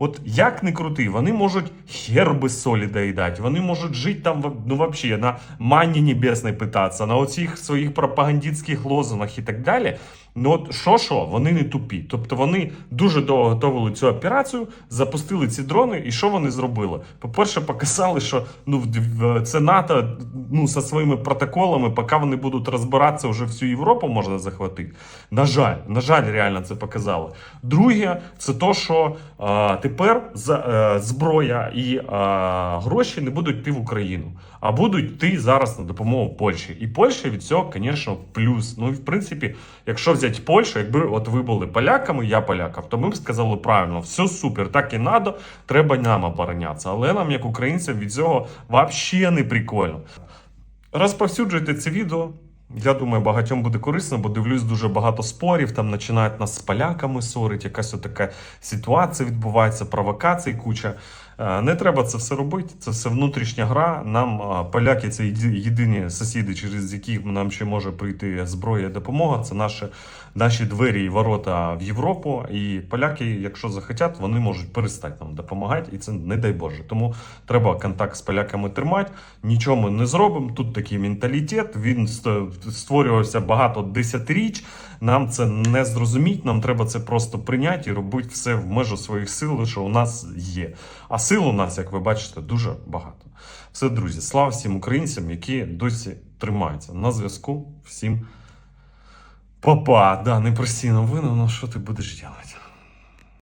От як не крути, вони можуть хер без солі доїдати, вони можуть жити там ну, вообще, на манні небесної питатися, на оцих своїх пропагандистських лозунгах і так далі. Ну от що що, вони не тупі. Тобто вони дуже довго готували цю операцію, запустили ці дрони, і що вони зробили? По-перше, показали, що ну це НАТО ну, зі своїми протоколами, поки вони будуть розбиратися, вже всю Європу можна захватити. На жаль, на жаль, реально це показали. Друге, це то, що а, тепер за, е, зброя і а, гроші не будуть йти в Україну, а будуть йти зараз на допомогу Польщі. І Польща від цього, звісно, плюс. Ну, в принципі, якщо взяти Польщу, якби от ви були поляками, я поляков, то ми б сказали правильно, все супер, так і надо, треба нам оборонятися. Але нам, як українцям, від цього взагалі не прикольно. Розповсюджуйте це відео. Я думаю, багатьом буде корисно, бо дивлюсь дуже багато спорів. Там починають нас з поляками сорити, якась отака ситуація відбувається, провокацій куча. Е, Не треба це все робити. Це все внутрішня гра. Нам е, поляки це єдині сусіди, через які нам ще може прийти зброя і допомога. Це наші, наші двері і ворота в Європу. І поляки, якщо захотять, вони можуть перестати нам допомагати, і це не дай Боже. Тому треба контакт з поляками тримати. Нічого ми не зробимо. Тут такий менталітет. Він створювався багато десятиріч. Нам це не зрозуміть. Нам треба це просто прийняти і робити все в межу своїх сил, що у нас є. А сил у нас, як ви бачите, дуже багато. Все, друзі, слава всім українцям, які досі тримаються на зв'язку. Всім па-па. Да, непрості новини, ну що ти будеш робити?